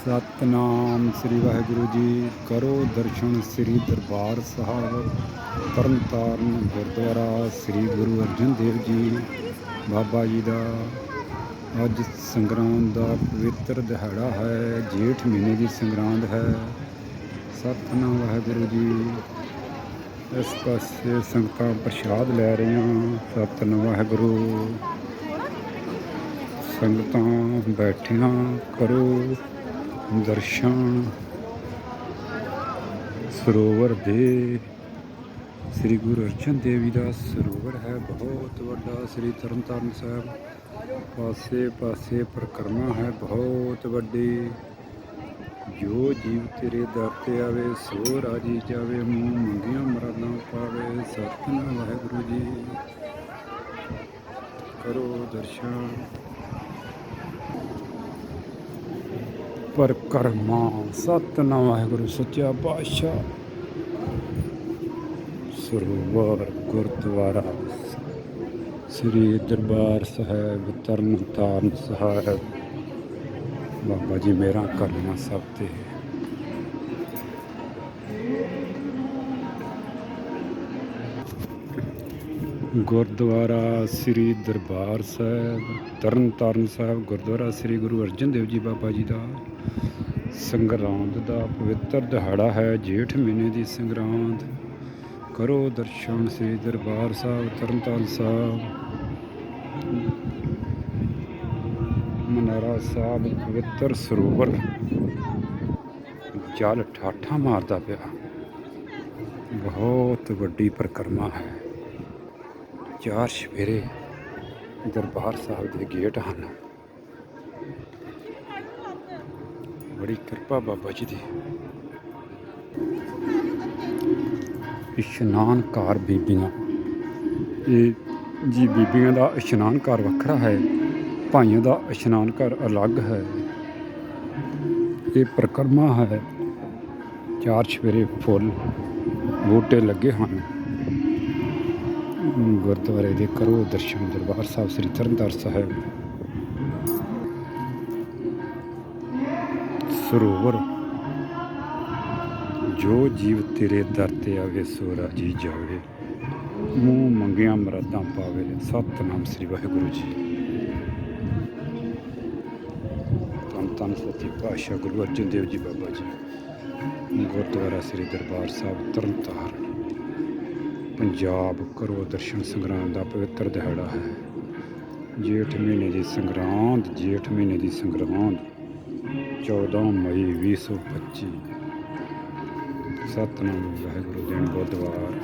ਸਤਨਾਮ ਸ੍ਰੀ ਵਾਹਿਗੁਰੂ ਜੀ ਕਰੋ ਦਰਸ਼ਨ ਸ੍ਰੀ ਦਰਬਾਰ ਸਾਹਿਬ। ਤਰਨਤਾਰਨ ਗੁਰਦੁਆਰਾ ਸ੍ਰੀ ਗੁਰੂ ਅਰਜਨ ਦੇਵ ਜੀ ਬਾਬਾ ਜੀ ਦਾ। ਅੱਜ ਸੰਗਰਾਂਦ ਦਾ ਪਵਿੱਤਰ ਦਿਹਾੜਾ ਹੈ, ਜੇਠ ਮਹੀਨੇ ਦੀ ਸੰਗਰਾਂਦ ਹੈ। ਸਤਨਾਮ ਵਾਹਿਗੁਰੂ ਜੀ, ਇਸ ਪਾਸੇ ਸੰਗਤਾਂ ਪ੍ਰਸ਼ਾਦ ਲੈ ਰਹੀਆਂ। ਸਤਨਾਮ ਵਾਹਿਗੁਰੂ, ਸੰਗਤਾਂ ਬੈਠੀਆਂ, ਕਰੋ ਦਰਸ਼ਨ ਸਰੋਵਰ ਦੇ। ਸ੍ਰੀ ਗੁਰੂ ਅਰਜਨ ਦੇਵ ਜੀ ਦਾ ਸਰੋਵਰ ਹੈ, ਬਹੁਤ ਵੱਡਾ। ਸ੍ਰੀ ਤਰਨਤਾਰਨ ਸਾਹਿਬ ਪਾਸੇ ਪਾਸੇ ਪਰਿਕਰਮਾ ਹੈ, ਬਹੁਤ ਵੱਡੀ। ਜੋ ਜੀਵ ਤੇਰੇ ਦਰ ਤੇ ਆਵੇ, ਸੋ ਰਾਜੀ ਜਾਵੇ, ਮੂੰਹ ਮੰਗੀਆਂ ਮਰਾਦਾਂ ਪਾਵੇ। ਸਤਨਾਮ ਵਾਹਿਗੁਰੂ ਜੀ। ਕਰੋ ਦਰਸ਼ਨ। ਪਰ ਪਰਕਰਮਾ ਸਤਨਾਮ, ਵਾਹਿਗੁਰੂ ਸੱਚਾ ਪਾਤਸ਼ਾਹ। ਸਰੋਵਰ ਗੁਰਦੁਆਰਾ, ਸ੍ਰੀ ਦਰਬਾਰ ਸਾਹਿਬ ਤਰਨ ਸਾਹਿਬ। ਬਾਬਾ ਜੀ, ਮੇਰਾ ਕਰਮਾ ਸਭ ਤੇ। ਗੁਰਦੁਆਰਾ ਸ੍ਰੀ ਦਰਬਾਰ ਸਾਹਿਬ, ਤਰਨ ਤਾਰਨ ਸਾਹਿਬ, ਗੁਰਦੁਆਰਾ ਸ੍ਰੀ ਗੁਰੂ ਅਰਜਨ ਦੇਵ ਜੀ ਬਾਬਾ ਜੀ ਦਾ। ਸੰਗਰਾਂਦ ਦਾ ਪਵਿੱਤਰ ਦਿਹਾੜਾ ਹੈ, ਜੇਠ ਮਹੀਨੇ ਦੀ ਸੰਗਰਾਂਦ। ਕਰੋ ਦਰਸ਼ਨ ਸ੍ਰੀ ਦਰਬਾਰ ਸਾਹਿਬ, ਤਰਨਤਾਰਨ ਸਾਹਿਬ। ਮਨਾਰਾ ਸਾਹਿਬ ਪਵਿੱਤਰ ਸਰੋਵਰ। ਜਲ ਠਾਠਾ ਮਾਰਦਾ ਪਿਆ। ਬਹੁਤ ਵੱਡੀ ਪਰਿਕਰਮਾ ਹੈ। ਚਾਰ ਸਵੇਰੇ ਦਰਬਾਰ ਸਾਹਿਬ ਦੇ ਗੇਟ ਹਨ। ਬੜੀ ਕਿਰਪਾ ਬਾਬਾ ਜੀ ਦੀ। ਇਸ਼ਨਾਨ ਘਰ ਬੀਬੀਆਂ। ਇਹ ਜੀ ਬੀਬੀਆਂ ਦਾ ਇਸ਼ਨਾਨ ਘਰ ਵੱਖਰਾ ਹੈ, ਭਾਈਆਂ ਦਾ ਇਸ਼ਨਾਨ ਘਰ ਅਲੱਗ ਹੈ। ਇਹ ਪ੍ਰਕਰਮਾ ਹੈ, ਚਾਰ ਸਵੇਰੇ ਫੁੱਲ ਬੂਟੇ ਲੱਗੇ ਹਨ। ਗੁਰਦੁਆਰੇ ਦੇ ਕਰੋ ਦਰਸ਼ਨ ਦਰਬਾਰ ਸਾਹਿਬ ਸ੍ਰੀ ਤਰਨਤਾਰਨ ਸਾਹਿਬ ਸਰੋਵਰ ਜੋ ਜੀਵ ਤੇਰੇ ਦਰ ਤੇ ਆਵੇ, ਸੋ ਰਾਜੀ ਜਾਵੇ। ਮੂੰਹ ਮੰਗਿਆ ਮਰਾਦਾਂ ਪਾਵੇ। ਸਤਨਾਮ ਸ੍ਰੀ ਵਾਹਿਗੁਰੂ ਜੀ। ਧੰਨ ਧੰਨ ਸੱਚੇ ਪਾਤਸ਼ਾਹ ਗੁਰੂ ਅਰਜਨ ਦੇਵ ਜੀ ਬਾਬਾ ਜੀ। ਗੁਰਦੁਆਰਾ ਸ੍ਰੀ ਦਰਬਾਰ ਸਾਹਿਬ ਤਰਨਤਾਰਨ। ਪੰਜਾਬ ਕਰੋ ਦਰਸ਼ਨ ਸੰਗਰਾਂਦ ਦਾ ਪਵਿੱਤਰ ਦਿਹਾੜਾ ਹੈ। ਜੇਠ ਮਹੀਨੇ ਦੀ ਸੰਗਰਾਂਦ, ਜੇਠ ਮਹੀਨੇ ਦੀ ਸੰਗਰਾਂਦ। 14 ਮਈ 2025 ਸਤਨਾਮ ਵਾਹਿਗੁਰੂ ਦੇਣ ਬੁੱਧਵਾਰ।